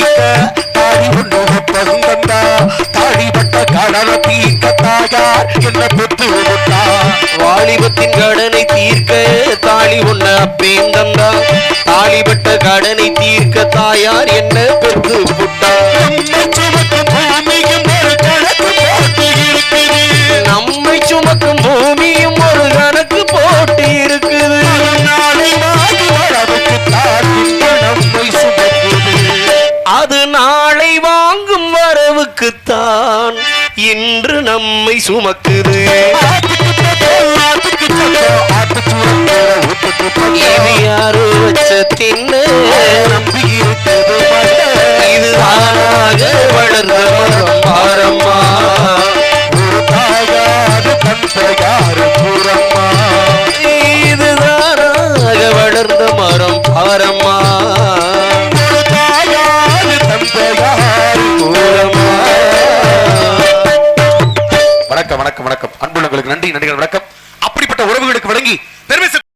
தீர்க்க தாரிவு நோகப்பதும் தந்தா. தாழிபட்ட கடலை தீர்க்க தாயார் என்ன பெற்று விட்டா வாலிபத்தின் கடனை தீர்க்க தாலி ஒன்ன அப்பேன் தந்தா. தாலிபட்ட கடனை தீர்க்க தாயார் என்ன பெற்று விட்டா நம்மை சுமக்கும் அது நாளை வாங்கும் வரவுக்குத்தான் இன்று நம்மை சுமக்குது. யாரோ வச்ச தின்னு வணக்கம் வணக்கம் வணக்கம். அன்புள்ளங்களுக்கு நன்றி நன்றிகள் வணக்கம். அப்படிப்பட்ட உறவுகளுக்கு வழங்கி பெருமை